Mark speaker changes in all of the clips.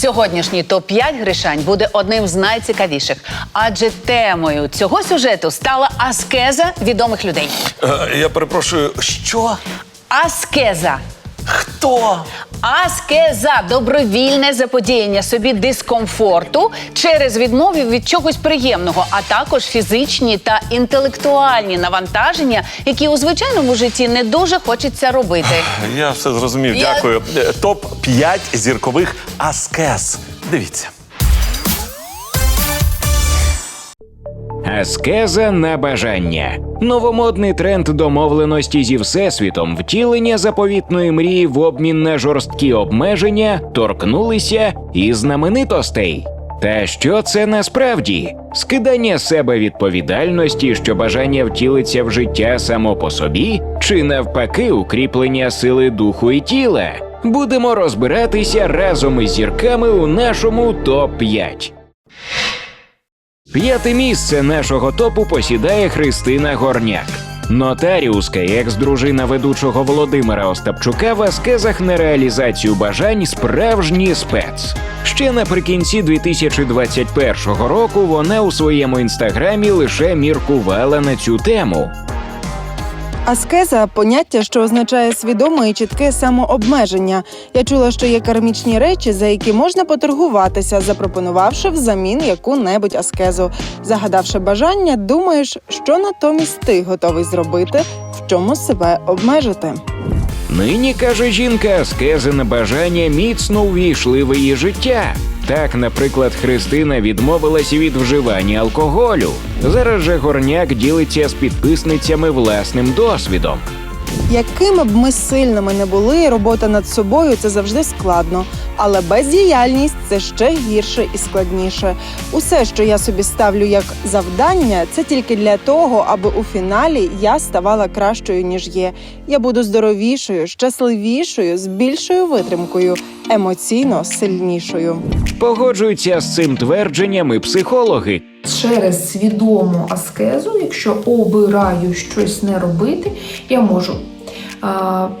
Speaker 1: Сьогоднішній топ 5 гришань буде одним з найцікавіших, адже темою цього сюжету стала аскеза відомих людей.
Speaker 2: Е, я перепрошую, що?
Speaker 1: Аскеза.
Speaker 2: Хто?
Speaker 1: Аскеза добровільне заподіяння собі дискомфорту через відмову від чогось приємного, а також фізичні та інтелектуальні навантаження, які у звичайному житті не дуже хочеться робити.
Speaker 2: Я все зрозумів,
Speaker 1: Я-
Speaker 2: дякую. Е, Топ 5 зіркових аскез. Дивіться.
Speaker 3: Аскеза на бажання. Новомодний тренд домовленості зі всесвітом, втілення заповітної мрії в обмін на жорсткі обмеження торкнулися і знаменитостей. Та що це насправді? Скидання себе відповідальності, що бажання втілиться в життя само по собі, чи навпаки укріплення сили духу і тіла? Будемо розбиратися разом із зірками у нашому топ 5 П'яте місце нашого топу посідає Христина Горняк. Нотаріуска і екс-дружина ведучого Володимира Остапчука в аскезах на реалізацію бажань справжній спец. Ще наприкінці 2021 року вона у своєму інстаграмі лише міркувала на цю тему.
Speaker 4: Аскеза поняття, що означає свідоме і чітке самообмеження. Я чула, що є кармічні речі, за які можна поторгуватися, запропонувавши взамін яку-небудь аскезу. Загадавши бажання, думаєш, що натомість ти готовий зробити, в чому себе обмежити.
Speaker 3: Нині каже жінка, аскези на бажання міцно увійшли в її життя. Так, наприклад, Христина відмовилась від вживання алкоголю. Зараз же горняк ділиться з підписницями власним досвідом.
Speaker 4: Якими б ми сильними не були, робота над собою це завжди складно. Але бездіяльність це ще гірше і складніше. Усе, що я собі ставлю як завдання, це тільки для того, аби у фіналі я ставала кращою ніж є. Я буду здоровішою, щасливішою, з більшою витримкою, емоційно сильнішою.
Speaker 3: Погоджуються з цим твердженням і психологи.
Speaker 5: Через свідому аскезу, якщо обираю щось не робити, я можу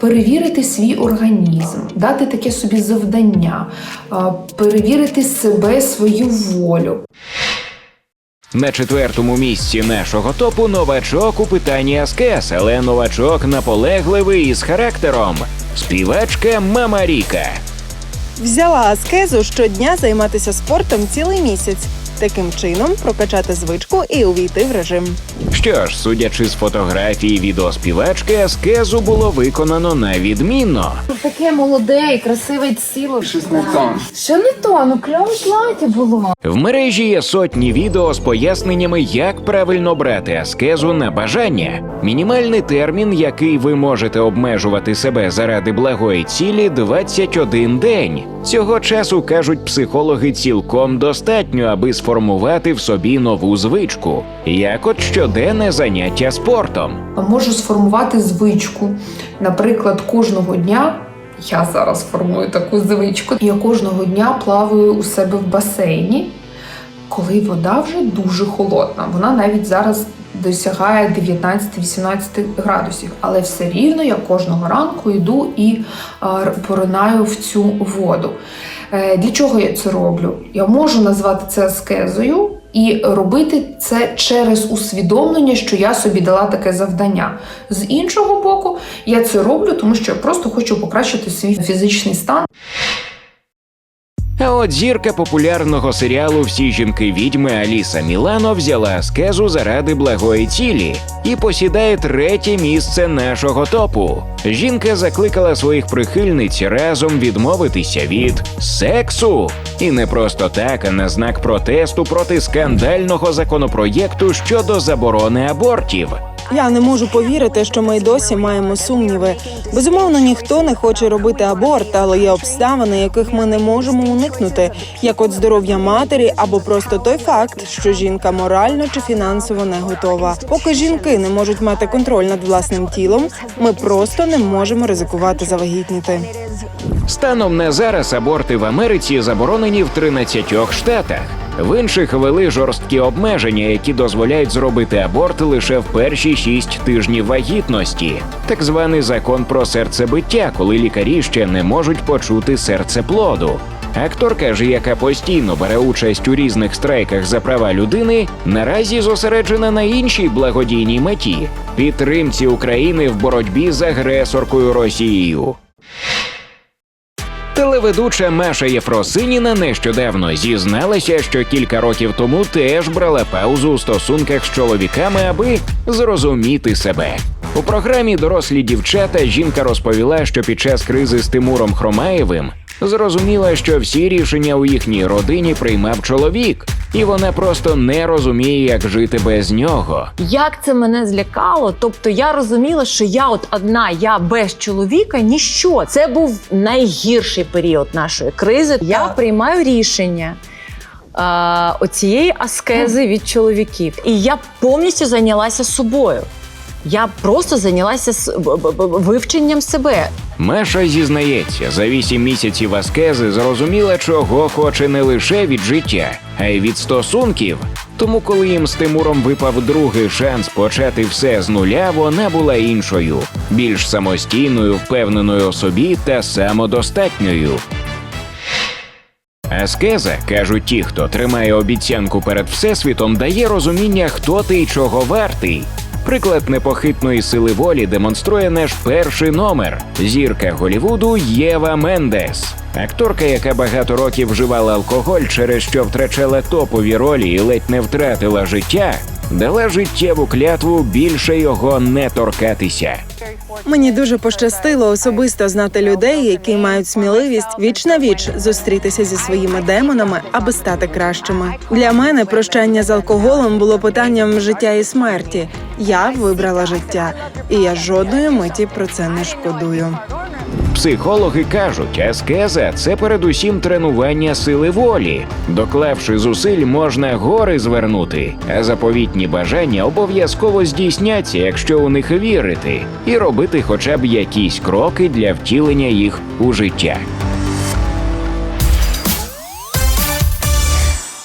Speaker 5: перевірити свій організм, дати таке собі завдання, перевірити себе, свою волю.
Speaker 3: На четвертому місці нашого топу новачок у питанні аскез, але новачок наполегливий і з характером. Співачка Мама Ріка.
Speaker 4: Взяла аскезу щодня займатися спортом цілий місяць. Таким чином прокачати звичку і увійти в режим.
Speaker 3: Що ж, судячи з фотографії відео співачки, аскезу було виконано на відмінно.
Speaker 6: Таке молоде і красиве тіло. Щось не то. Що не то? Ну кльове плаття було.
Speaker 3: В мережі є сотні відео з поясненнями, як правильно брати аскезу на бажання. Мінімальний термін, який ви можете обмежувати себе заради благої цілі, 21 день. Цього часу кажуть психологи цілком достатньо, аби сформувати в собі нову звичку, як от щоденне заняття спортом.
Speaker 5: Можу сформувати звичку. Наприклад, кожного дня. Я зараз формую таку звичку. Я кожного дня плаваю у себе в басейні, коли вода вже дуже холодна. Вона навіть зараз досягає 19-18 градусів. Але все рівно я кожного ранку йду і поринаю в цю воду. Е, Для чого я це роблю? Я можу назвати це аскезою і робити це через усвідомлення, що я собі дала таке завдання. З іншого боку, я це роблю, тому що я просто хочу покращити свій фізичний стан.
Speaker 3: А от зірка популярного серіалу Всі жінки відьми Аліса Мілано взяла аскезу заради благої цілі і посідає третє місце нашого топу. Жінка закликала своїх прихильниць разом відмовитися від сексу. І не просто так, а на знак протесту проти скандального законопроєкту щодо заборони абортів.
Speaker 4: Я не можу повірити, що ми й досі маємо сумніви. Безумовно, ніхто не хоче робити аборт, але є обставини, яких ми не можемо уникнути, як от здоров'я матері або просто той факт, що жінка морально чи фінансово не готова. Поки жінки не можуть мати контроль над власним тілом, ми просто не можемо ризикувати завагітніти.
Speaker 3: Станом на зараз аборти в Америці заборонені в 13 штатах. В інших ввели жорсткі обмеження, які дозволяють зробити аборт лише в перші 6 тижнів вагітності. Так званий закон про серцебиття, коли лікарі ще не можуть почути серце плоду. Акторка ж, яка постійно бере участь у різних страйках за права людини, наразі зосереджена на іншій благодійній меті підтримці України в боротьбі з агресоркою Росією. Телеведуча Маша Єфросиніна нещодавно зізналася, що кілька років тому теж брала паузу у стосунках з чоловіками, аби зрозуміти себе. У програмі Дорослі дівчата жінка розповіла, що під час кризи з Тимуром Хромаєвим зрозуміла, що всі рішення у їхній родині приймав чоловік, і вона просто не розуміє, як жити без нього.
Speaker 7: Як це мене злякало? Тобто я розуміла, що я от одна, я без чоловіка, ніщо. Це був найгірший період нашої кризи. Я приймаю рішення. е, Оцієї аскези від чоловіків, і я повністю зайнялася собою. Я просто зайнялася вивченням себе.
Speaker 3: Маша зізнається, за вісім місяців аскези зрозуміла, чого хоче не лише від життя, а й від стосунків. Тому, коли їм з Тимуром випав другий шанс почати все з нуля, вона була іншою, більш самостійною, впевненою у собі та самодостатньою. Аскеза, кажуть ті, хто тримає обіцянку перед всесвітом, дає розуміння, хто ти і чого вартий. Приклад непохитної сили волі демонструє наш перший номер зірка Голівуду Єва Мендес. Акторка, яка багато років вживала алкоголь, через що втрачала топові ролі і ледь не втратила життя, дала життєву клятву більше його не торкатися.
Speaker 4: Мені дуже пощастило особисто знати людей, які мають сміливість віч на віч зустрітися зі своїми демонами, аби стати кращими. Для мене прощання з алкоголем було питанням життя і смерті. Я вибрала життя, і я жодної миті про це не шкодую.
Speaker 3: Психологи кажуть, аскеза це передусім тренування сили волі. Доклавши зусиль, можна гори звернути, а заповітні бажання обов'язково здійсняться, якщо у них вірити, і робити хоча б якісь кроки для втілення їх у життя.